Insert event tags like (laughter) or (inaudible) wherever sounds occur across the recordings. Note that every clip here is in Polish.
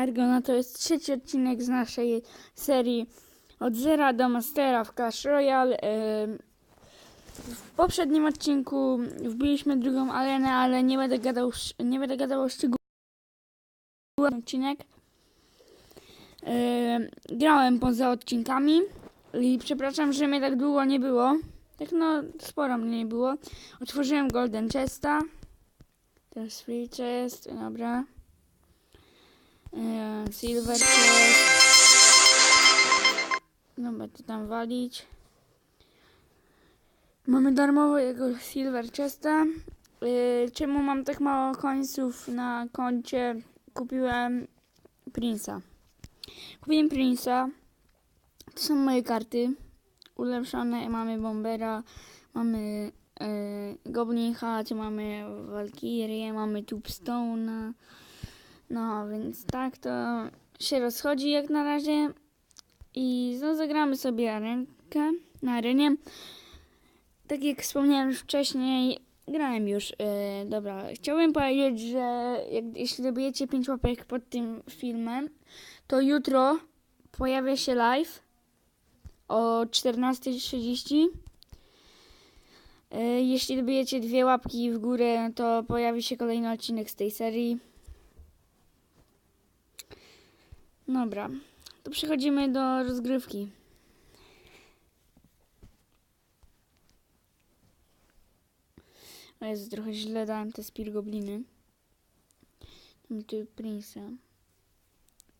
Argona to jest trzeci odcinek z naszej serii od zera do mastera w Clash Royale. W poprzednim odcinku wbiliśmy drugą arenę, ale nie będę gadał, nie będę gadał o szczegółach odcinek. Grałem poza odcinkami i przepraszam, że mnie tak długo nie było. Tak no, sporo mnie nie było. Otworzyłem Golden Chesta. Jest Free Chest, dobra. Silver. Dobra, to tam walić. Mamy darmowego Silver Chesta. E, czemu mam tak mało końców na koncie? Kupiłem Prince'a. Kupiłem Prince'a. To są moje karty. Ulepszone. Mamy Bombera. Mamy e, Goblin Hat. Mamy Valkyrię. Mamy Tombstone'a. No, więc tak to się rozchodzi jak na razie. I no, zagramy sobie arenkę na arenie. Tak jak wspomniałem już wcześniej, grałem już. Yy, dobra, chciałbym powiedzieć, że jak, jeśli dobijecie 5 łapek pod tym filmem, to jutro pojawia się live o 14.30. Yy, jeśli dobijecie dwie łapki w górę, to pojawi się kolejny odcinek z tej serii. Dobra, to przechodzimy do rozgrywki. O Jezu, trochę źle dałem te spirgobliny. Mamy tu Prince'a.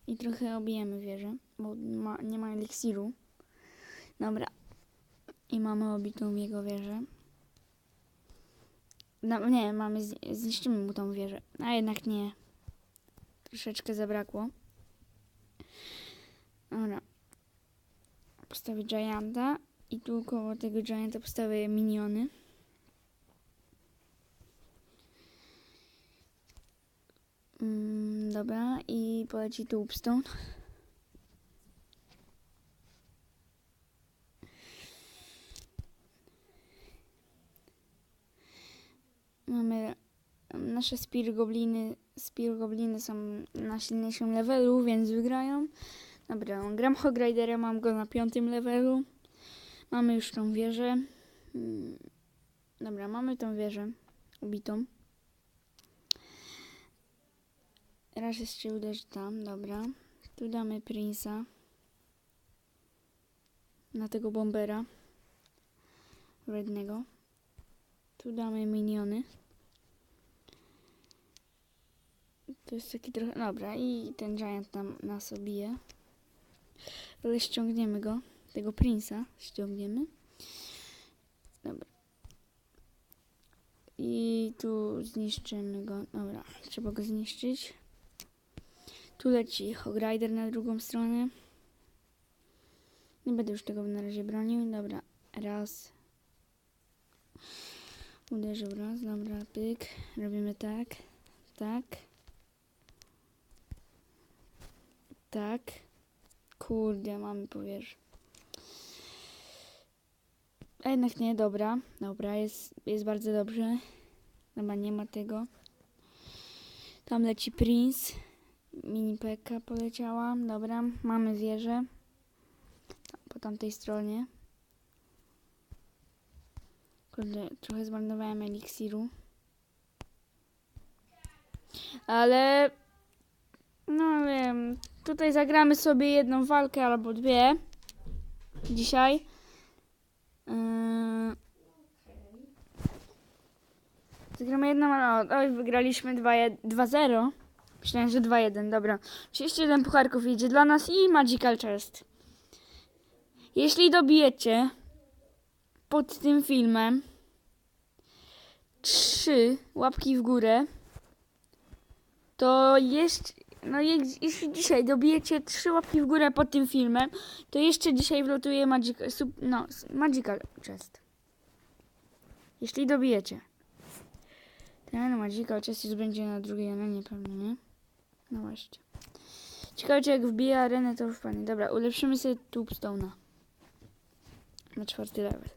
I trochę obijemy wieżę, bo ma, nie ma eliksiru. Dobra. I mamy obitą jego wieżę. No, nie, mamy, zniszczymy mu tą wieżę. A jednak nie. Troszeczkę zabrakło. Dobra. Postawię Gianta i tu koło tego Gianta postawię miniony. Mm, dobra, i poleci tu Upstone. Mamy nasze Spear Gobliny. Spear Gobliny są na silniejszym levelu, więc wygrają. Dobra, gram Hog Ridera, mam go na piątym levelu. Mamy już tą wieżę. Mm, Dobra, mamy tą wieżę ubitą. Raz jeszcze uderzy tam, dobra. Tu damy Prince'a. Na tego bombera. Rednego. Tu damy miniony. To jest taki trochę... Dobra, i ten Giant nam nas obije. Ale ściągniemy go. Tego Prince'a ściągniemy. Dobra. I tu zniszczymy go. Dobra, trzeba go zniszczyć. Tu leci Hog Rider na drugą stronę. Nie będę już tego na razie bronił. Dobra, raz. Uderzył raz, dobra, pyk. Robimy tak, tak. Tak. Kurde, mamy powierz. A jednak nie, dobra. Dobra, jest, jest bardzo dobrze. Dobra, nie ma tego. Tam leci Prince. Mini Pekka poleciała. Dobra, mamy wieżę. Po tamtej stronie. Kurde, trochę zmarnowałem eliksiru. Ale... No wiem, tutaj zagramy sobie jedną walkę albo dwie. Dzisiaj. Yy... Zagramy jedną, ale oj, wygraliśmy 2 2-0. Myślałem, że 2-1, dobra. 31 pucharków idzie dla nas i Magical Chest. Jeśli dobijecie pod tym filmem 3 łapki w górę, to jest, no jeśli dzisiaj dobijecie 3 łapki w górę pod tym filmem, to jeszcze dzisiaj wlotuje Magical, sub, no, Magical Chest. Jeśli dobijecie. Ten Magical Chest już będzie na drugiej arenie pewnie, nie? No właśnie. Ciekawe, jak wbije arenę, to wpadnie. Dobra, ulepszymy sobie Tombstone'a. Na czwarty level.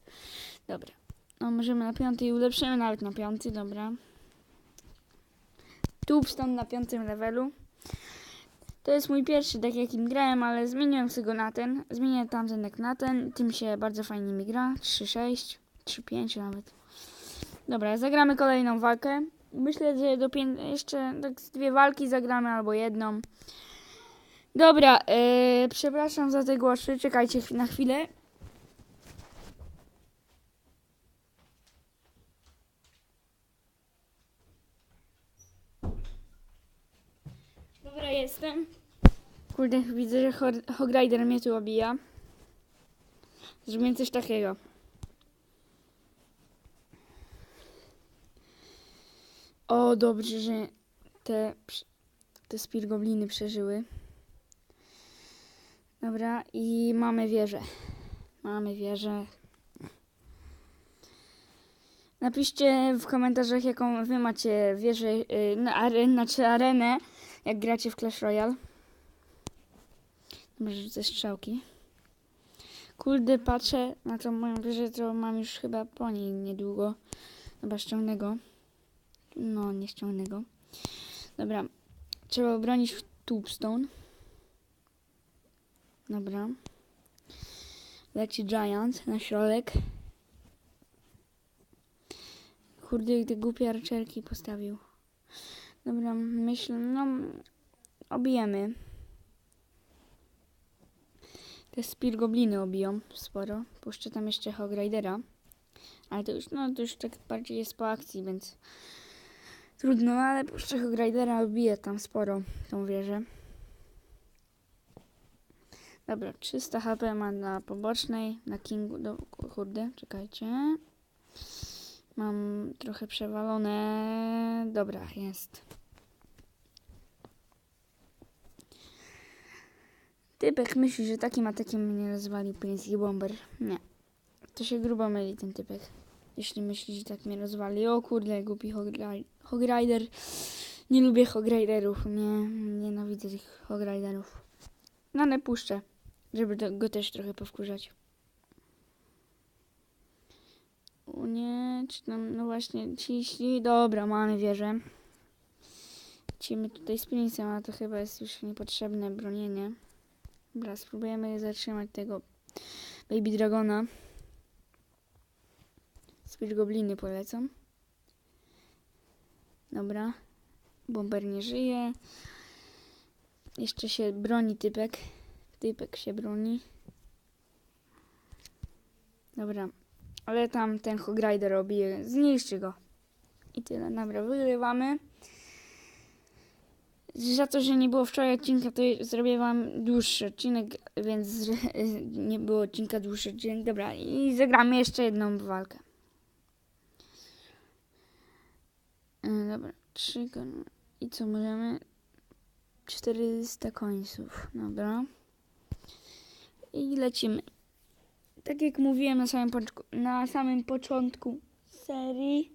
Dobra. No, możemy na piąty i ulepszymy nawet na piąty, dobra. Tombstone na piątym levelu. To jest mój pierwszy deck, jakim grałem, ale zmieniłem sobie go na ten. Zmieniłem tamten deck na ten. Tym się bardzo fajnie mi gra. 3-6, 3-5 nawet. Dobra, zagramy kolejną walkę. Myślę, że do jeszcze tak z dwie walki zagramy albo jedną. Dobra, yy, przepraszam za te głosy. Czekajcie na chwilę. Dobra, jestem. Kurde, widzę, że Hogrider mnie tu obija. Zrobię coś takiego. O, dobrze, że te, te spirgobliny przeżyły. Dobra, i mamy wieżę. Mamy wieżę. Napiszcie w komentarzach, jaką wy macie wieżę, yy, na are, znaczy arenę, jak gracie w Clash Royale. Rzucę strzałki. Kurde, patrzę na tą moją wieżę, to mam już chyba po niej niedługo. Chyba ściągnego. No, nie ściągnego. Dobra. Trzeba obronić Tombstone. Dobra. Leci Giant na środek. Kurde, te głupie arczerki postawił. Dobra, myślę, no, obijemy. Te spirgobliny obiją sporo. Puszczę tam jeszcze Hogridera. Ale to już, no, to już tak bardziej jest po akcji, więc trudno, ale puszczę Hogridera, obiję tam sporo tą wieżę. Dobra, 300 HP ma na pobocznej, na Kingu, do, kurde, czekajcie. Mam trochę przewalone. Dobra, jest. Typek myśli, że takim atakiem mnie rozwalił Prince Bomber. Nie. To się grubo myli ten typek. Jeśli myśli, że tak mnie rozwali. O kurde, głupi Hogri- Hogrider. Nie lubię Hogriderów. Nie, nienawidzę tych Hogriderów. No ale puszczę, żeby go też trochę powkurzać. O nie, czy tam, no właśnie, ciśli. Dobra, mamy wieżę. Lecimy tutaj z Prince'em, a to chyba jest już niepotrzebne bronienie. Dobra, spróbujemy zatrzymać tego Baby Dragona. Speed Gobliny polecą. Dobra. Bomber nie żyje. Jeszcze się broni typek. Typek się broni. Dobra. Ale tam ten Hogrider robi. Zniszczy go. I tyle. Dobra, wygrywamy. Za to, że nie było wczoraj odcinka, to zrobię wam dłuższy odcinek, więc (laughs) nie było odcinka dłuższy odcinek. Dobra, i zagramy jeszcze jedną walkę. E, Dobra, trzy I co możemy? 400 końców. Dobra. I lecimy. Tak jak mówiłem na samym, na samym początku serii,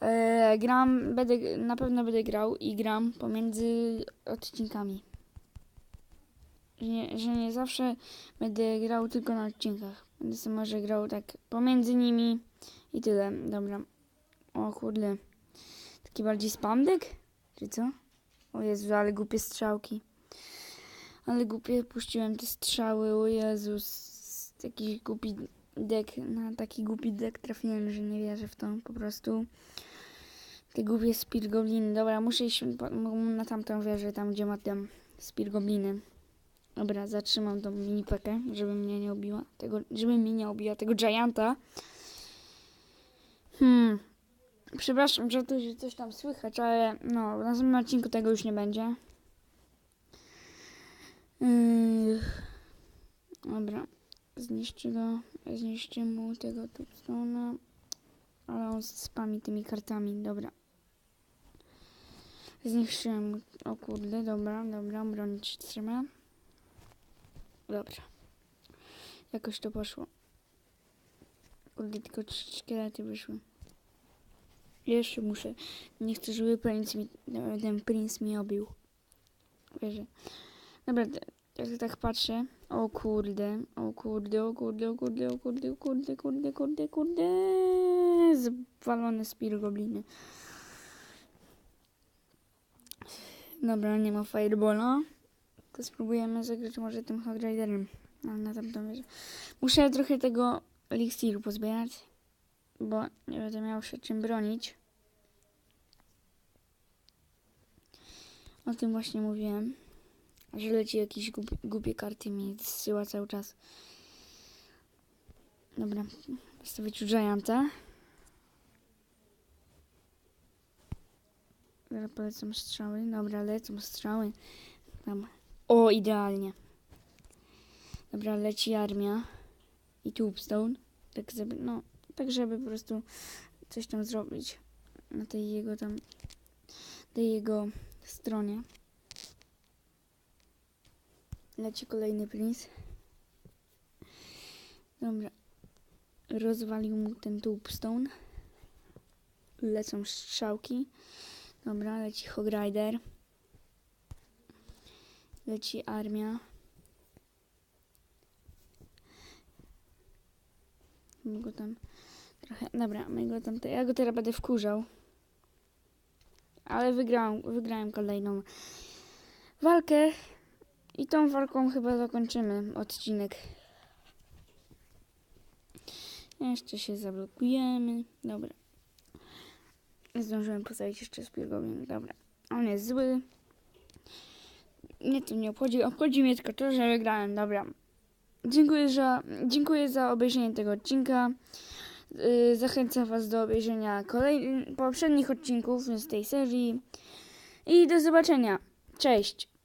e, gram, będę, na pewno będę grał i gram pomiędzy odcinkami. Że nie, że nie zawsze będę grał tylko na odcinkach. Będę sobie może grał tak pomiędzy nimi i tyle. Dobra. O kurde. Taki bardziej spamdek? Czy co? O Jezu, ale głupie strzałki. Ale głupie puściłem te strzały, o Jezus. Taki głupi dek, na taki głupi dek trafiłem, że nie wierzę w to po prostu. Te głupie spirgobliny. Dobra, muszę iść na tamtą wieżę, tam gdzie ma tam spirgobliny. Dobra, zatrzymam tą minipekę, żeby mnie nie obiła. Tego, żeby mnie nie obiła tego gianta. Hmm. Przepraszam, że to, że coś tam słychać, ale no, w następnym odcinku tego już nie będzie. Yy, dobra, zniszczy go, zniszczy mu tego Tubstone'a, ale on spami tymi kartami, dobra. Zniszczyłem, o kurde, dobra, dobra, bronić trzyma. Dobra. Jakoś to poszło. Kurde, tylko trzy szkielety wyszły. Jeszcze muszę. Nie chcę, żeby princ mi, ten princ mi obił. Wierzę. Dobra, jak tak patrzę. O kurde, o kurde, o kurde, o kurde, o kurde, o kurde, kurde, kurde, kurde. Zwalone spirgobliny. Dobra, nie ma fireballa. To spróbujemy zagrać może tym Hog Riderem. Ale na tamtą wieżę. Muszę trochę tego eliksiru pozbierać, bo nie będę miał się czym bronić. O tym właśnie mówiłem. Że leci jakieś głupi, głupie karty mi zsyła cały czas. Dobra, postawić tu Gianta. Teraz polecą strzały. Dobra, lecą strzały. Tam. O, idealnie. Dobra, leci armia. I Tubestone. Tak, żeby, no, tak żeby po prostu coś tam zrobić na tej jego tam, tej jego stronie. Leci kolejny princ. Dobra. Rozwalił mu ten Tubestone. Lecą strzałki. Dobra, leci Hog Rider. Leci armia. My go tam trochę. Dobra, my go tam. Ja go teraz będę wkurzał. Ale wygrałem, wygrałem kolejną walkę. I tą walką chyba zakończymy odcinek. Jeszcze się zablokujemy. Dobra. Nie zdążyłem postawić jeszcze Spirgowin. Dobra. On jest zły. Mnie to nie obchodzi. Obchodzi mnie tylko to, że wygrałem. Dobra. Dziękuję za, dziękuję za obejrzenie tego odcinka. Yy, Zachęcam Was do obejrzenia kolej, poprzednich odcinków z tej serii. I do zobaczenia. Cześć.